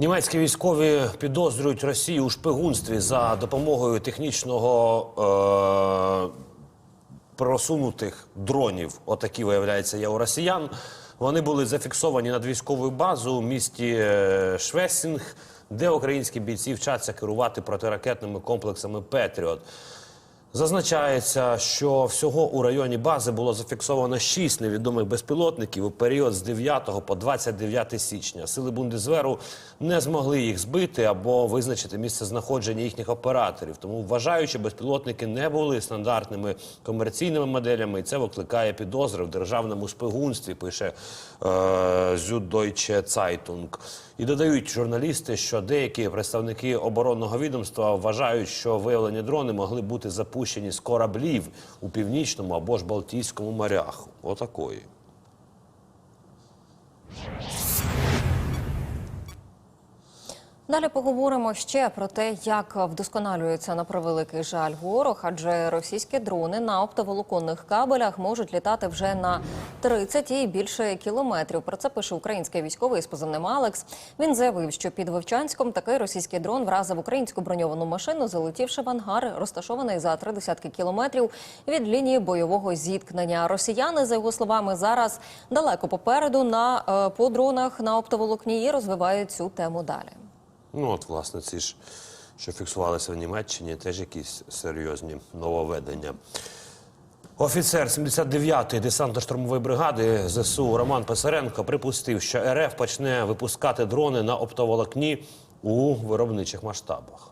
Німецькі військові підозрюють Росію у шпигунстві за допомогою технічного е, просунутих дронів. Отакі, виявляється, є у росіян. Вони були зафіксовані над військовою базою у місті е, Швесінг, де українські бійці вчаться керувати протиракетними комплексами Петріот. Зазначається, що всього у районі бази було зафіксовано шість невідомих безпілотників у період з 9 по 29 січня. Сили Бундесверу не змогли їх збити або визначити місце знаходження їхніх операторів. Тому вважаючи, безпілотники не були стандартними комерційними моделями, і це викликає підозри в державному шпигунстві. Пише е, Süddeutsche Zeitung. І додають журналісти, що деякі представники оборонного відомства вважають, що виявлені дрони могли бути запущені з кораблів у північному або ж Балтійському морях. Отакої. Далі поговоримо ще про те, як вдосконалюється на превеликий жаль ворог, адже російські дрони на оптоволоконних кабелях можуть літати вже на 30 і більше кілометрів. Про це пише український військовий з позивним Алекс. Він заявив, що під Вовчанськом такий російський дрон вразив українську броньовану машину, залетівши в ангар, розташований за три десятки кілометрів від лінії бойового зіткнення. Росіяни, за його словами, зараз далеко попереду на е, по дронах на оптоволокні і розвивають цю тему далі. Ну от, власне, ці ж, що фіксувалися в Німеччині, теж якісь серйозні нововведення. Офіцер 79-ї десантно-штурмової бригади ЗСУ Роман Писаренко припустив, що РФ почне випускати дрони на оптоволокні у виробничих масштабах.